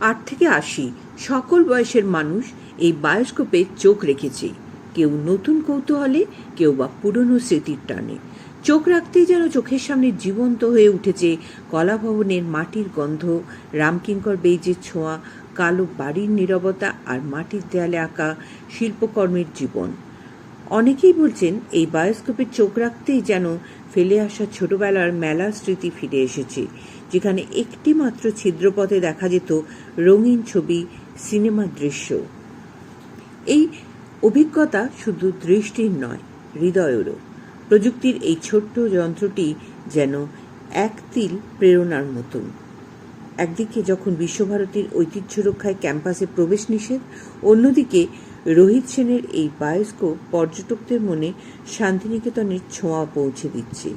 আট থেকে আশি সকল বয়সের মানুষ এই বায়োস্কোপে চোখ রেখেছে। কেউ নতুন কৌতূহলে, কেউ বা পুরনো স্মৃতির টানে। চোখ রাখতেই যেন চোখের সামনে জীবন্ত হয়ে উঠেছে কলাভবনের মাটির গন্ধ, রামকিঙ্কর বেইজের ছোঁয়া, কালো বাড়ির নীরবতা আর মাটির দেয়ালে আঁকা শিল্পকর্মের জীবন। অনেকেই বলছেন, এই বায়োস্কোপে চোখ রাখতেই যেন ফেলে আসা ছোটবেলার মেলার স্মৃতি ফিরে এসেছে। যেখানে একটি মাত্র ছিদ্রপথে দেখা যেত রঙিন ছবি সিনেমার দৃশ্য। এই অভিজ্ঞতা শুধু দৃষ্টির নয়, হৃদয়েরও। প্রযুক্তির এই ছোট্ট যন্ত্রটি যেন এক তিল প্রেরণার মতন একদিকে যখন বিশ্বভারতীর ঐতিহ্য রক্ষায় ক্যাম্পাসে প্রবেশ নিষেধ, অন্যদিকে রোহিত সেনের এই বায়োস্কোপ পর্যটকদের মনে শান্তিনিকেতনের ছোঁয়া পৌঁছে দিচ্ছে।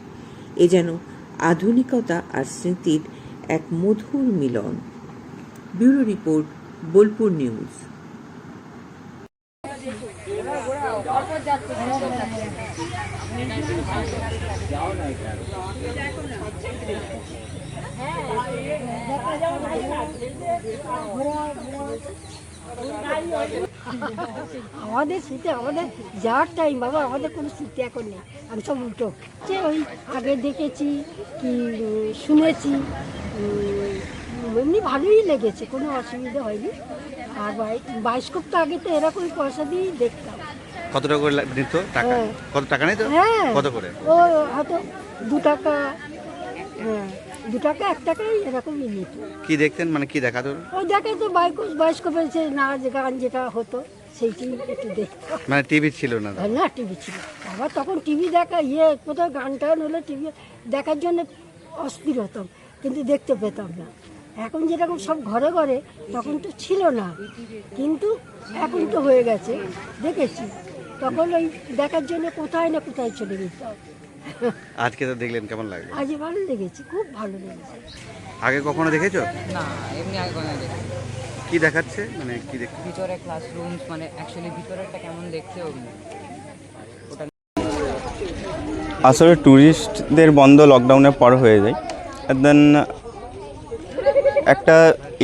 এ যেন আধুনিকতা আর স্মৃতির এক মধুর মিলন। Bureau report Bolpur news. আমাদের স্মৃতি আমাদের যাওয়ার টাইম বাবা আমাদের কোনো স্মৃতি এখন নেই। আমি সব উল্টো। যে ওই আগে দেখেছি কি শুনেছি এমনি ভালোই লেগেছে কোনো অসুবিধা হয়নি। আর বাই- বায়োস্কোপ তো আগে তো এরকমই পয়সা দিয়েই দেখতাম। কত টাকা করে নিত টাকা? হ্যাঁ। কত টাকা নিত? হ্যাঁ। কত করে? ও হয়তো দু টাকা হ্যাঁ দু টাকা এক টাকাই এরকমই নিত। কি দেখতেন? মানে কি দেখাতো ওই দেখে তো বাইক বয়স্কোপের যে নাচ গান যেটা হতো সেইটি একটু মানে টিভি ছিল না না টিভি ছিল আবার তখন টিভি দেখা ইয়ে কোথাও গান টান হলে টিভি দেখার জন্য অস্থির হতাম কিন্তু দেখতে পেতাম না। এখন যেরকম সব ঘরে ঘরে তখন তো ছিল না। কিন্তু এখন তো হয়ে গেছে দেখেছি। তখন ওই দেখার জন্য কোথায় না কোথায় চলে যেতাম। আজকে তো দেখলেন কেমন লাগল? আজ ভালো লেগেছে খুব ভালো লেগেছে। আগে কখনো দেখেছ? না এমনি আগে কোনো দেখি কি দেখাচ্ছে? মানে কি দেখ ভিতরে ক্লাসরুমস মানে অ্যাকচুয়ালি ভিতরেরটা কেমন দেখতে ওগুলো? আসলে ট্যুরিস্টদের বন্ধ লকডাউনের পর হয়ে যায়। দেন একটা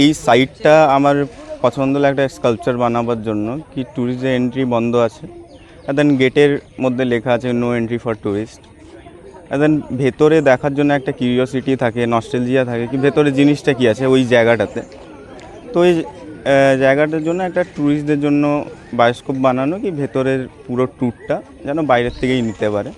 এই সাইটটা আমার পছন্দ হলো একটা স্কাল্পচার বানাবার জন্য কি ট্যুরিস্টের এন্ট্রি বন্ধ আছে। দেন গেটের মধ্যে লেখা আছে no entry for tourist then ভেতরে দেখার জন্য একটা কিউরিওসিটি থাকে নস্টেলজিয়া থাকে কি ভেতরে জিনিসটা কী আছে ওই জায়গাটাতে। তো ওই জায়গাটার জন্য একটা ট্যুরিস্টদের জন্য বায়োস্কোপ বানানো কি ভেতরের পুরো ট্যুরটা যেন বাইরের থেকেই নিতে পারে।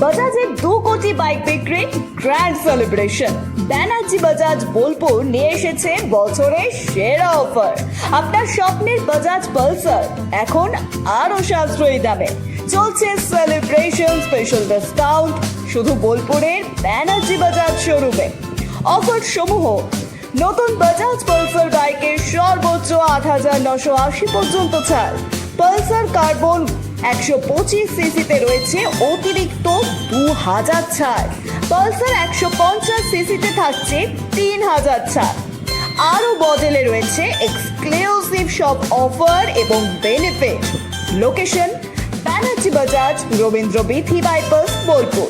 বাজাজের দু কোটি বাইক বিক্রি গ্র্যান্ড সেলিব্রেশন ব্যানার্জি বাজাজ বোলপুর নিয়ে এসেছে বছরের সেরা অফার আপনার স্বপ্নের বাজাজ পালসার এখন আরও সাশ্রয়ী দামে। চলছে সেলিব্রেশন স্পেশাল ডিসকাউন্ট শুধু বোলপুরের ব্যানার্জি বাজাজ শোরুমে অফার সমূহ, নতুন বাজাজ পালসার বাইকের সর্বোচ্চ আট হাজার নশো আশি পর্যন্ত ছাড়। পালসার কার্বন একশো পঁচিশ সিসিতে রয়েছে অতিরিক্ত দু হাজার ছাড়। পালসার একশো পঞ্চাশ সিসিতে থাকছে তিন হাজার ছাড়। আরও মডেলে রয়েছে এক্সক্লুসিভ সব অফার এবং benefit location Banerjee Bajaj Rabindra Bithi bypass Bolpur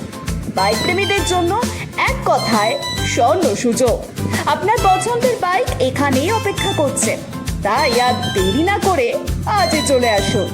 bike প্রেমীদের জন্য এক কথায় স্বর্ণ সুযোগ। আপনার পছন্দের বাইক এখানেই অপেক্ষা করছে। তাই আর দেরি না করে আজই চলে আসুন।